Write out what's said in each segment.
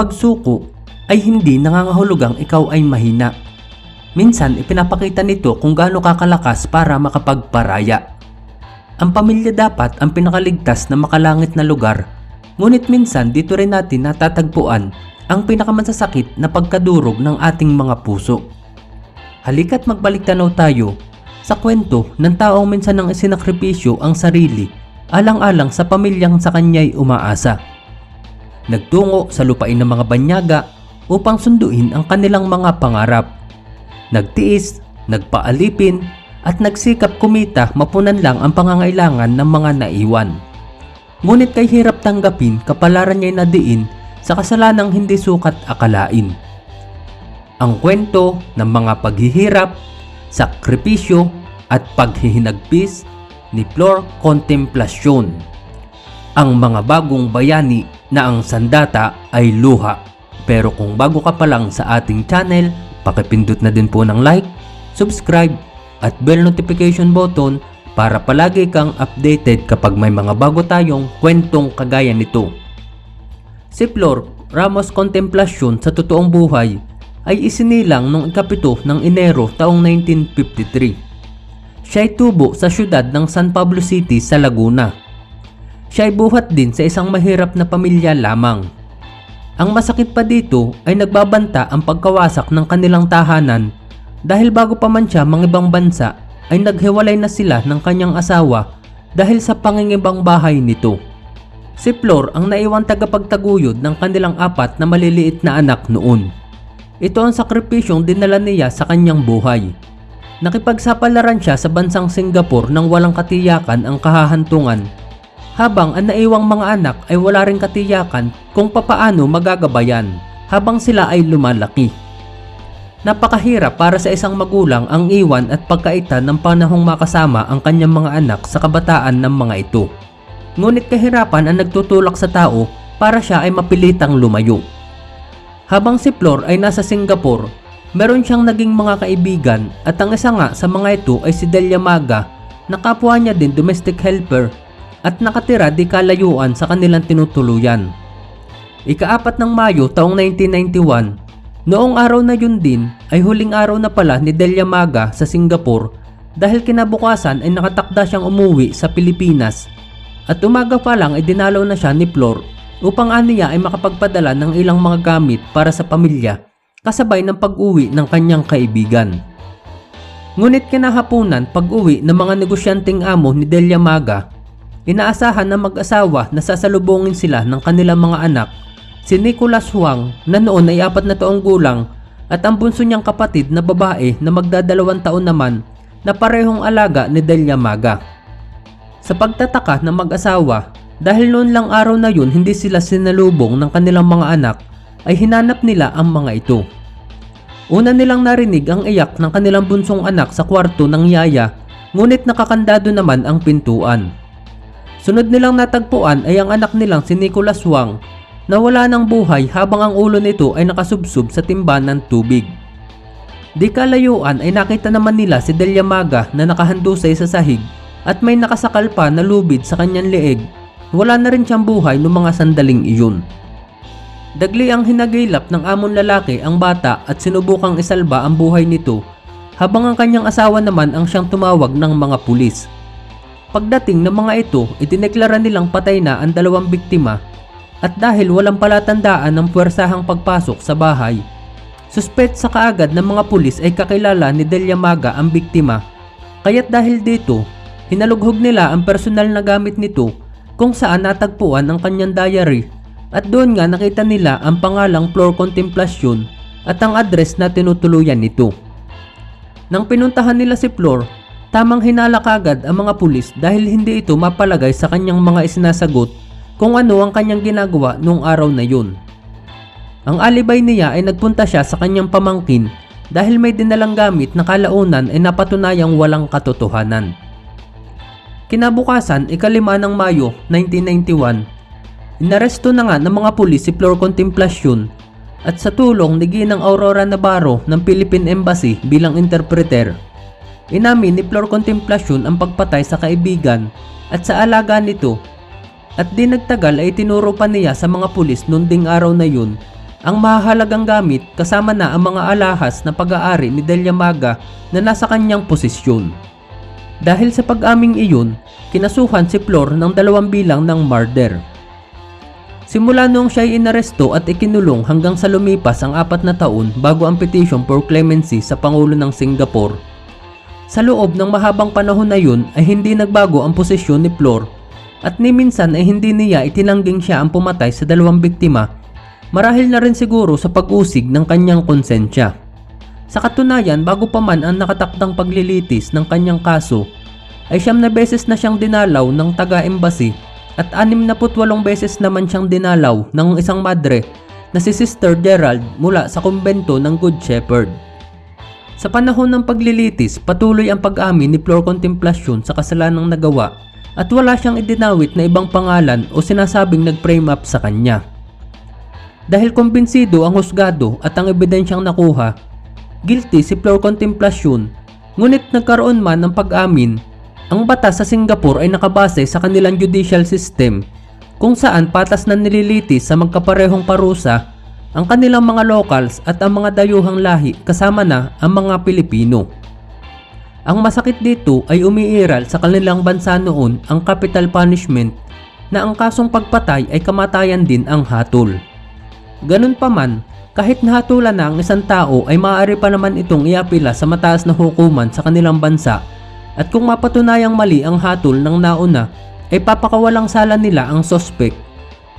pagsuko ay hindi nangangahulugang ikaw ay mahina. Minsan ipinapakita nito kung gaano kakalakas para makapagparaya. Ang pamilya dapat ang pinakaligtas na makalangit na lugar, ngunit minsan dito rin natin natatagpuan ang pinakamasasakit na pagkadurog ng ating mga puso. Halika't magbalik tanaw tayo sa kwento ng taong minsan nang isinakripisyo ang sarili alang-alang sa pamilyang sa kanya'y umaasa. Nagtungo sa lupain ng mga banyaga upang sunduin ang kanilang mga pangarap. Nagtiis, nagpaalipin, at nagsikap kumita mapunan lang ang pangangailangan ng mga naiwan. Ngunit kay hirap tanggapin kapalaran niya'y nadiin sa kasalanang hindi sukat akalain. Ang kwento ng mga paghihirap, sakripisyo at paghihinagpis ni Flor Contemplacion. Ang mga bagong bayani na ang sandata ay luha. Pero kung bago ka pa lang sa ating channel, pakipindot na din po ng like, subscribe at bell notification button para palagi kang updated kapag may mga bago tayong kwentong kagaya nito. Si Flor Ramos Contemplacion sa totoong buhay ay isinilang noong ikapito ng Enero taong 1953. Siya ay tubo sa syudad ng San Pablo City sa Laguna. Siya ay buhat din sa isang mahirap na pamilya lamang. Ang masakit pa dito ay nagbabanta ang pagkawasak ng kanilang tahanan dahil bago pa man siya mga ibang bansa ay naghiwalay na sila ng kanyang asawa dahil sa pangingibang bahay nito. Si Flor ang naiwang tagapagtaguyod ng kanilang apat na maliliit na anak noon. Ito ang sakripisyong dinala niya sa kanyang buhay. Nakipagsapalaran siya sa bansang Singapore nang walang katiyakan ang kahahantungan habang ang naiwang mga anak ay wala ring katiyakan kung papaano magagabayan habang sila ay lumalaki. Napakahirap para sa isang magulang ang iwan at pagkaitan ng panahong makasama ang kanyang mga anak sa kabataan ng mga ito. Ngunit kahirapan ang nagtutulak sa tao para siya ay mapilitang lumayo. Habang si Flor ay nasa Singapore, meron siyang naging mga kaibigan at ang isa nga sa mga ito ay si Delia Maga na kapwa niya din domestic helper at nakatira di kalayuan sa kanilang tinutuluyan. Ikaapat ng Mayo taong 1991, Noong araw na yun din ay huling araw na pala ni Delia Maga sa Singapore dahil kinabukasan ay nakatakda siyang umuwi sa Pilipinas at umaga pa lang ay dinalaw na siya ni Flor upang aniya ay makapagpadala ng ilang mga gamit para sa pamilya kasabay ng pag-uwi ng kanyang kaibigan. Ngunit kinahapunan pag-uwi ng mga negosyanteng amo ni Delia Maga, inaasahan ng mag-asawa na sasalubungin sila ng kanilang mga anak si Nicholas Huang na noon ay apat na taong gulang at ang bunso niyang kapatid na babae na magdadalawang taon naman na parehong alaga ni Delia Maga. Sa pagtataka ng mag-asawa, dahil noon lang araw na yun hindi sila sinalubong ng kanilang mga anak, ay hinanap nila ang mga ito. Una nilang narinig ang iyak ng kanilang bunsong anak sa kwarto ng yaya, ngunit nakakandado naman ang pintuan. Sunod nilang natagpuan ay ang anak nilang si Nicholas Wang na wala ng buhay habang ang ulo nito ay nakasubsob sa timban ng tubig. Di kalayuan ay nakita naman nila si Delia Maga na nakahandusay sa sahig at may nakasakal pa na lubid sa kanyang leeg. Wala na rin siyang buhay noong mga sandaling iyon. Dagli ang hinagilap ng amon lalaki ang bata at sinubukang isalba ang buhay nito habang ang kanyang asawa naman ang siyang tumawag ng mga pulis. Pagdating ng mga ito, itineklara nilang patay na ang dalawang biktima at dahil walang palatandaan ng puwersahang pagpasok sa bahay, suspect sa kaagad ng mga pulis ay kakilala ni Delia Maga ang biktima. Kaya't dahil dito, hinalughog nila ang personal na gamit nito kung saan natagpuan ang kanyang diary at doon nga nakita nila ang pangalang Flor Contemplacion at ang address na tinutuluyan nito. Nang pinuntahan nila si Flor, tamang hinala kagad ang mga pulis dahil hindi ito mapalagay sa kanyang mga isinasagot kung ano ang kanyang ginagawa noong araw na yun. Ang alibay niya ay nagpunta siya sa kanyang pamangkin dahil may dinalang gamit na kalaunan ay napatunayang walang katotohanan. Kinabukasan, ikalima ng Mayo 1991, inaresto na nga ng mga pulis si Flor Contemplacion at sa tulong ni Ginang Aurora Navarro ng Philippine Embassy bilang interpreter. Inamin ni Flor Contemplacion ang pagpatay sa kaibigan at sa alaga nito at di nagtagal ay tinuro pa niya sa mga pulis noon ding araw na yun ang mahalagang gamit kasama na ang mga alahas na pag-aari ni Delia Maga na nasa kanyang posisyon. Dahil sa pag-aming iyon, kinasuhan si Flor ng dalawang bilang ng murder. Simula noong siya ay inaresto at ikinulong hanggang sa lumipas ang apat na taon bago ang petition for clemency sa Pangulo ng Singapore. Sa loob ng mahabang panahon na yun ay hindi nagbago ang posisyon ni Flor at ni minsan ay hindi niya itinangging siya ang pumatay sa dalawang biktima marahil na rin siguro sa pag-usig ng kanyang konsensya. Sa katunayan bago pa man ang nakatakdang paglilitis ng kanyang kaso ay siyam na beses na siyang dinalaw ng taga-embassy at 68 beses naman siyang dinalaw ng isang madre na si Sister Gerald mula sa kumbento ng Good Shepherd. Sa panahon ng paglilitis, patuloy ang pag-amin ni Flor Contemplacion sa kasalanang nagawa at wala siyang idinawit na ibang pangalan o sinasabing nag-frame up sa kanya. Dahil kumbinsido ang husgado at ang ebidensyang nakuha, guilty si Flor Contemplacion ngunit nagkaroon man ng pag-amin ang batas sa Singapore ay nakabase sa kanilang judicial system kung saan patas na nililitis sa magkaparehong parusa ang kanilang mga locals at ang mga dayuhang lahi kasama na ang mga Pilipino. Ang masakit dito ay umiiral sa kanilang bansa noon ang capital punishment na ang kasong pagpatay ay kamatayan din ang hatol. Ganun pa man, kahit nahatulan na ang isang tao ay maaari pa naman itong iapila sa mataas na hukuman sa kanilang bansa at kung mapatunayang mali ang hatol ng nauna, ay papakawalang sala nila ang sospek.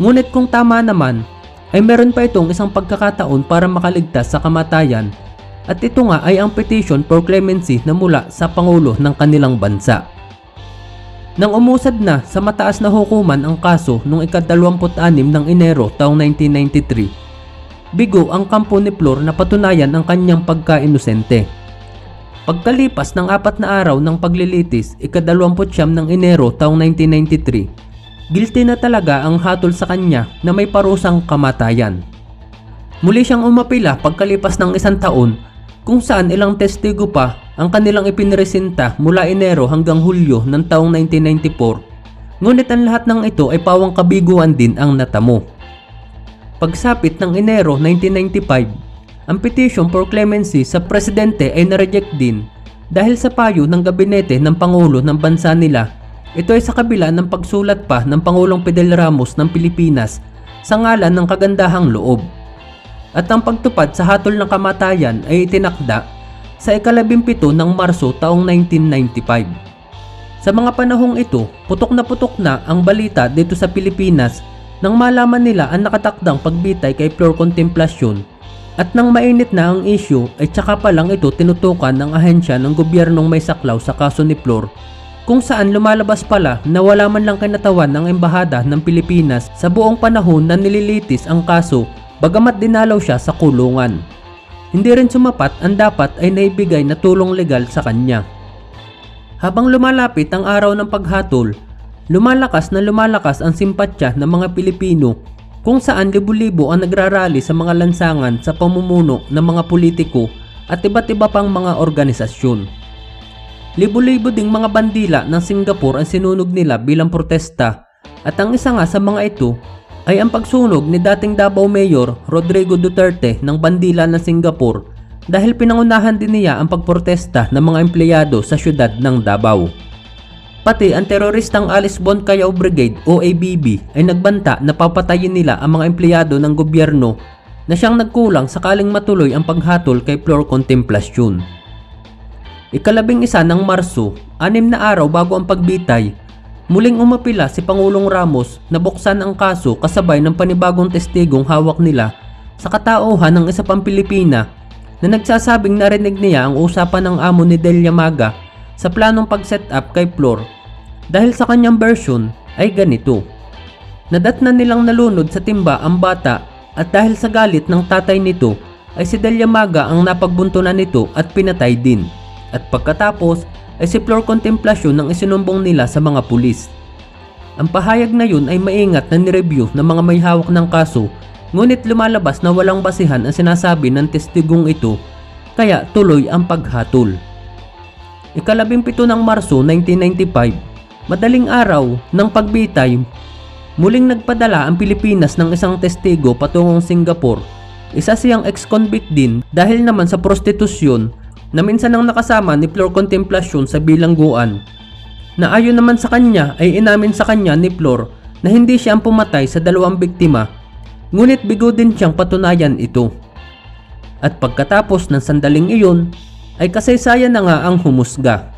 Ngunit kung tama naman, ay meron pa itong isang pagkakataon para makaligtas sa kamatayan at ito nga ay ang petition for clemency na mula sa Pangulo ng kanilang bansa. Nang umusad na sa mataas na hukuman ang kaso noong ika-26 ng Enero taong 1993, bigo ang kampo ni Flor na patunayan ang kanyang pagka-inosente. Pagkalipas ng apat na araw ng paglilitis, ika-29 ng Enero taong 1993, guilty na talaga ang hatol sa kanya na may parusang kamatayan. Muli siyang umapila pagkalipas ng isang taon kung saan ilang testigo pa ang kanilang ipinresenta mula Enero hanggang Hulyo ng taong 1994. Ngunit ang lahat ng ito ay pawang kabiguan din ang natamo. Pagsapit ng Enero 1995, ang petition for clemency sa presidente ay na-reject din dahil sa payo ng gabinete ng Pangulo ng bansa nila. Ito ay sa kabila ng pagsulat pa ng Pangulong Fidel Ramos ng Pilipinas sa ngalan ng kagandahang loob. At ang pagtupad sa hatol ng kamatayan ay itinakda sa ikalabimpito ng Marso taong 1995. Sa mga panahong ito, putok na putok na ang balita dito sa Pilipinas nang malaman nila ang nakatakdang pagbitay kay Flor Contemplacion at nang mainit na ang issue ay tsaka pa lang ito tinutukan ng ahensya ng gobyernong may saklaw sa kaso ni Flor kung saan lumalabas pala na wala man lang kinatawan ng embahada ng Pilipinas sa buong panahon na nililitis ang kaso bagamat dinalaw siya sa kulungan. Hindi rin sumapat ang dapat ay naibigay na tulong legal sa kanya. Habang lumalapit ang araw ng paghatol, lumalakas na lumalakas ang simpatya ng mga Pilipino kung saan libo-libo ang nagrarally sa mga lansangan sa pamumuno ng mga politiko at iba't iba pang mga organisasyon. Libo-libo ding mga bandila ng Singapore ang sinunog nila bilang protesta at ang isa nga sa mga ito ay ang pagsunog ni dating Davao Mayor Rodrigo Duterte ng bandila ng Singapore dahil pinangunahan din niya ang pagprotesta ng mga empleyado sa syudad ng Davao. Pati ang teroristang Alice Bon Callao Brigade o ABB ay nagbanta na papatayin nila ang mga empleyado ng gobyerno na siyang nagkulang sakaling matuloy ang paghatol kay Flor Contemplacion. Ikalabing isa ng Marso, anim na araw bago ang pagbitay, muling umapila si Pangulong Ramos na buksan ang kaso kasabay ng panibagong testigong hawak nila sa katauhan ng isa pang Pilipina na nagsasabing narinig niya ang usapan ng amo ni Delia Maga sa planong pag-set up kay Flor dahil sa kanyang version ay ganito. Nadat na nilang nalunod sa timba ang bata at dahil sa galit ng tatay nito ay si Delia Maga ang napagbuntunan nito at pinatay din. At pagkatapos ay si Flor Contemplacion ang isinumbong nila sa mga pulis. Ang pahayag na yun ay maingat na nireview ng mga may hawak ng kaso ngunit lumalabas na walang basihan ang sinasabi ng testigong ito kaya tuloy ang paghatol. Ikalabimpito ng Marso 1995, madaling araw ng pagbitay, muling nagpadala ang Pilipinas ng isang testigo patungong Singapore Isa siyang ex-convict din dahil naman sa prostitusyon na minsan ang nakasama ni Flor Contemplacion sa bilangguan. Na ayon naman sa kanya ay inamin sa kanya ni Flor na hindi siya ang pumatay sa dalawang biktima ngunit bigo din siyang patunayan ito. At pagkatapos ng sandaling iyon ay kasaysayan na nga ang humusga.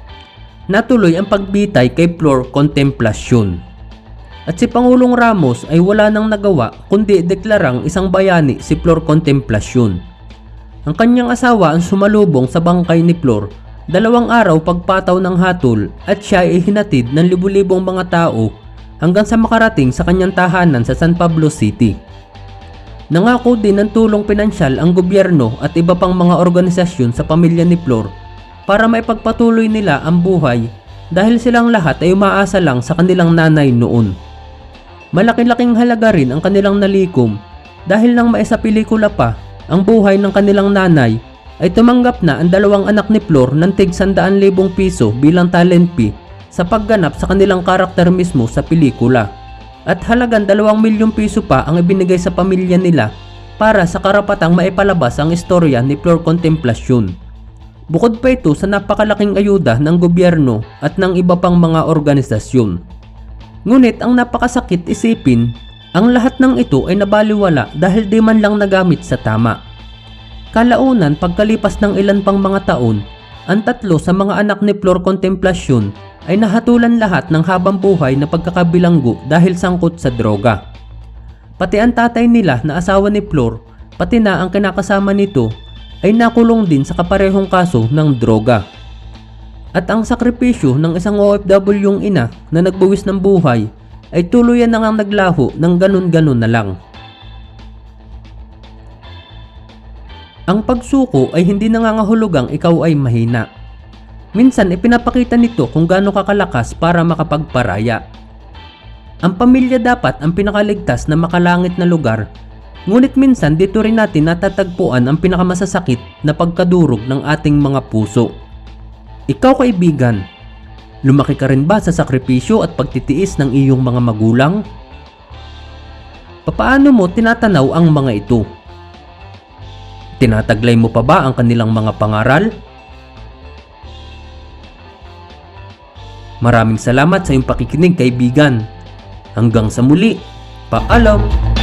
Natuloy ang pagbitay kay Flor Contemplacion. At si Pangulong Ramos ay wala nang nagawa kundi deklarang isang bayani si Flor Contemplacion. Ang kanyang asawa ang sumalubong sa bangkay ni Flor dalawang araw pagpataw ng hatol at siya ay hinatid ng libu-libong mga tao hanggang sa makarating sa kanyang tahanan sa San Pablo City. Nangako din ng tulong pinansyal ang gobyerno at iba pang mga organisasyon sa pamilya ni Flor para maipagpatuloy nila ang buhay dahil silang lahat ay umaasa lang sa kanilang nanay noon. Malaki-laking halaga rin ang kanilang nalikom dahil nang maisapelikula pa ang buhay ng kanilang nanay ay tumanggap na ang dalawang anak ni Flor ng tig 100,000 piso bilang talent fee sa pagganap sa kanilang karakter mismo sa pelikula. At halagang 2 milyong piso pa ang ibinigay sa pamilya nila para sa karapatang maipalabas ang istorya ni Flor Contemplacion. Bukod pa ito sa napakalaking ayuda ng gobyerno at ng iba pang mga organisasyon. Ngunit ang napakasakit isipin, ang lahat ng ito ay nabaliwala dahil di man lang nagamit sa tama. Kalaunan pagkalipas ng ilan pang mga taon, ang tatlo sa mga anak ni Flor Contemplacion ay nahatulan lahat ng habang buhay na pagkakabilanggo dahil sangkot sa droga. Pati ang tatay nila na asawa ni Flor, pati na ang kinakasama nito ay nakulong din sa kaparehong kaso ng droga. At ang sakripisyo ng isang OFW ina na nagbuwis ng buhay ay tuluyan na ngang naglaho ng ganun-ganun na lang. Ang pagsuko ay hindi nangangahulugang ikaw ay mahina. Minsan ipinapakita nito kung gaano kakalakas para makapagparaya. Ang pamilya dapat ang pinakaligtas na makalangit na lugar, ngunit minsan dito rin natin natatagpuan ang pinakamasasakit na pagkadurog ng ating mga puso. Ikaw kaibigan, lumaki ka rin ba sa sakripisyo at pagtitiis ng iyong mga magulang? Papaano mo tinatanaw ang mga ito? Tinataglay mo pa ba ang kanilang mga pangaral? Maraming salamat sa iyong pakikinig kaibigan. Hanggang sa muli, paalam!